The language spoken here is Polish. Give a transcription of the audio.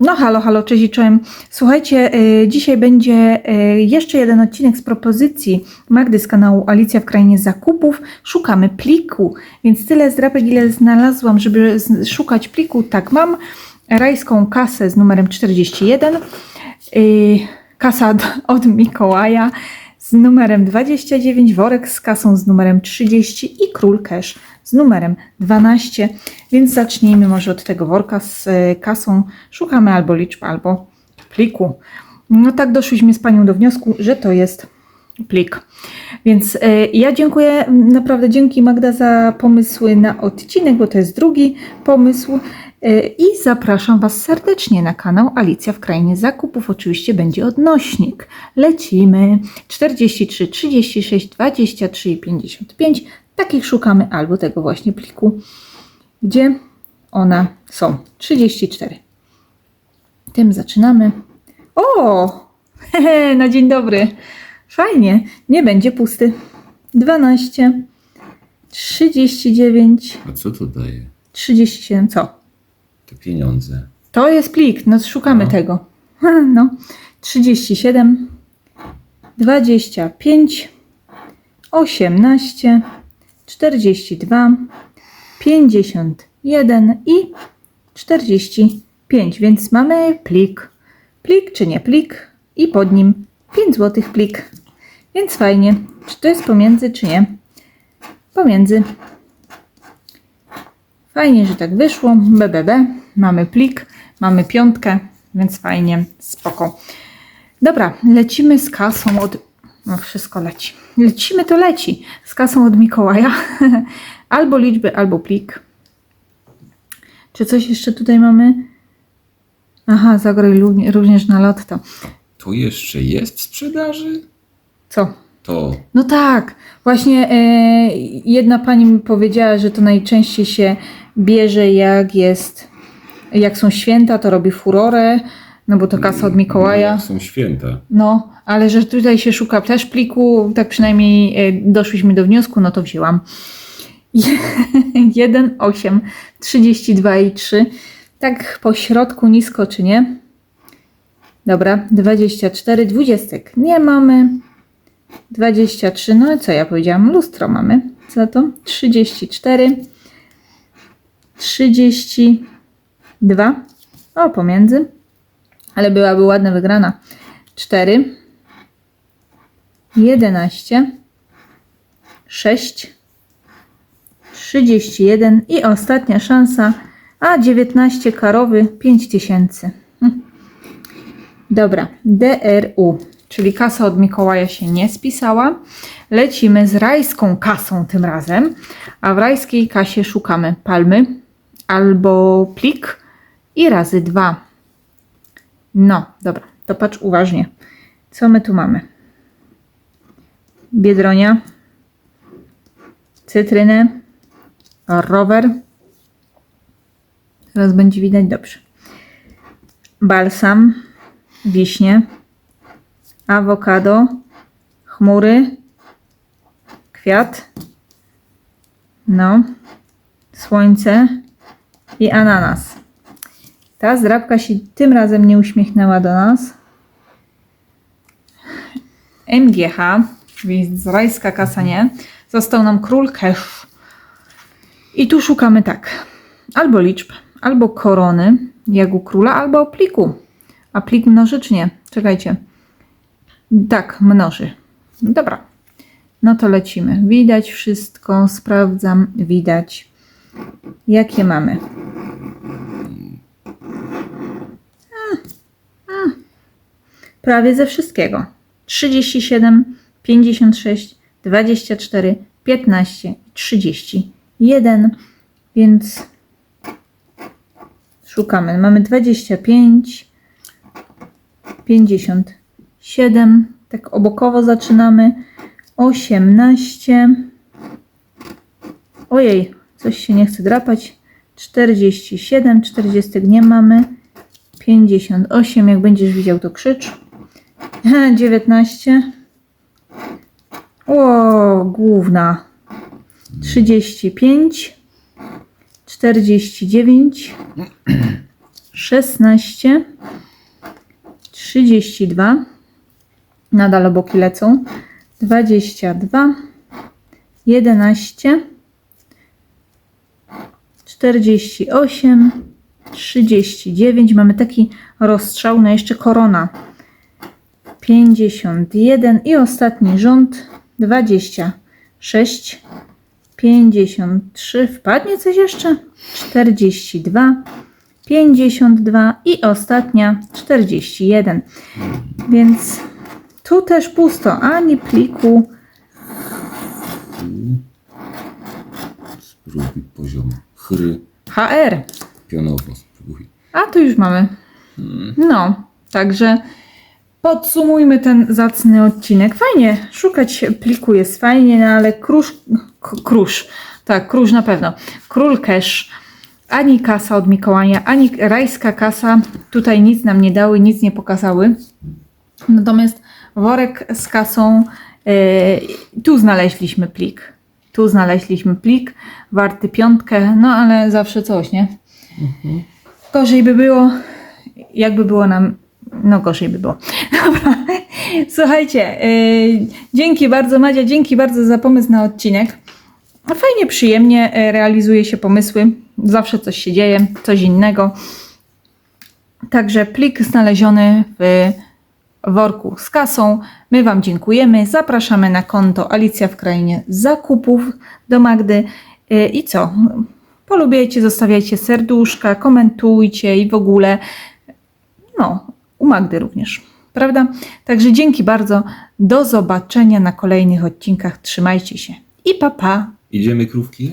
No halo, halo, cześć i czołem. Słuchajcie, y, dzisiaj będzie y, jeszcze jeden odcinek z propozycji Magdy z kanału Alicja w Krainie Zakupów. Szukamy pliku, więc tyle zdrapek, ile znalazłam, żeby szukać pliku, tak mam. Rajską kasę z numerem 41, y, kasa od Mikołaja z numerem 29, worek z kasą z numerem 30 i król cash z numerem 12. Więc zacznijmy może od tego worka z e, kasą. Szukamy albo liczb, albo pliku. No tak doszliśmy z panią do wniosku, że to jest plik. Więc e, ja dziękuję, naprawdę dzięki Magda za pomysły na odcinek, bo to jest drugi pomysł. E, I zapraszam Was serdecznie na kanał Alicja w Krainie Zakupów. Oczywiście będzie odnośnik. Lecimy. 43, 36, 23 i 55. Takich szukamy albo tego właśnie pliku, gdzie one są. 34. Tym zaczynamy. O! Hehe, na dzień dobry. Fajnie. Nie będzie pusty. 12, 39, A co to daje? 37. Co? To pieniądze. To jest plik, no szukamy No. tego. No, 37, 25, 18, 42, 51 i 45, więc mamy plik. Plik czy nie plik i pod nim 5 zł plik. Więc fajnie. Czy to jest pomiędzy, czy nie? Pomiędzy. Fajnie, że tak wyszło. BBB. Mamy plik, mamy piątkę, więc fajnie, spoko. Dobra, lecimy z kasą od. No, wszystko leci. Lecimy, to leci. Z kasą od Mikołaja. albo liczby, albo plik. Czy coś jeszcze tutaj mamy? Aha, zagraj również na lotto. To jeszcze jest w sprzedaży? Co? To No tak, właśnie e, jedna pani mi powiedziała, że to najczęściej się bierze jak jest, jak są święta, to robi furorę, no bo to kasa od Mikołaja. No, są święta. No, ale że tutaj się szuka też pliku, tak przynajmniej e, doszliśmy do wniosku, no to wzięłam. 1, 8, 32 i 3. Tak po środku nisko czy nie? Dobra, 24, dwudziestek nie mamy. 23, no i co ja powiedziałam? Lustro mamy. Za to 34, 32. O, pomiędzy. Ale byłaby ładna wygrana. 4, 11, 6, 31 i ostatnia szansa. A 19 karowy 5000. Hm. Dobra, DRU, czyli kasa od Mikołaja się nie spisała. Lecimy z rajską kasą tym razem, a w rajskiej kasie szukamy palmy albo plik i razy dwa. No, dobra, to patrz uważnie. Co my tu mamy? Biedronia, cytrynę, rower. Teraz będzie widać dobrze. Balsam, wiśnie, awokado, chmury, kwiat, no, słońce i ananas. Ta się tym razem nie uśmiechnęła do nas. MGH, więc rajska kasa nie. Został nam król cash. I tu szukamy tak. Albo liczb, albo korony, jak u króla, albo pliku. A plik mnoży czy nie? Czekajcie. Tak, mnoży. Dobra. No to lecimy. Widać wszystko, sprawdzam, widać. Jakie mamy? Prawie ze wszystkiego. 37, 56, 24, 15, 31, więc szukamy. Mamy 25, 57, tak obokowo zaczynamy. 18, ojej, coś się nie chce drapać. 47, 40 nie mamy. 58, jak będziesz widział, to krzycz. 19. O, główna. 35. 49. 16, 32, nadal boki lecą, 22, 11, 48, 39, mamy taki rozstrzał, no jeszcze korona, 51 i ostatni rząd, 26, 53, wpadnie coś jeszcze? 42, 52 i ostatnia 41. Więc tu też pusto, ani pliku. Spróbuj poziom chry. HR. Pionowo spróbuj. A tu już mamy. No, także podsumujmy ten zacny odcinek. Fajnie, szukać pliku jest fajnie, no ale krusz, krusz, tak, krusz na pewno. Król cash, ani kasa od Mikołaja, ani rajska kasa tutaj nic nam nie dały, nic nie pokazały. Natomiast worek z kasą, e, tu znaleźliśmy plik. Tu znaleźliśmy plik, warty piątkę, no ale zawsze coś, nie? Gorzej by było, jakby było nam. No, gorzej by było. Dobra. Słuchajcie, yy, dzięki bardzo, Madzia, dzięki bardzo za pomysł na odcinek. Fajnie, przyjemnie yy, realizuje się pomysły. Zawsze coś się dzieje, coś innego. Także plik znaleziony w worku z kasą. My Wam dziękujemy. Zapraszamy na konto Alicja w Krainie Zakupów do Magdy. Yy, I co? Polubiajcie, zostawiajcie serduszka, komentujcie i w ogóle. No, u Magdy również. Prawda? Także dzięki bardzo. Do zobaczenia na kolejnych odcinkach. Trzymajcie się. I pa pa. Idziemy krówki?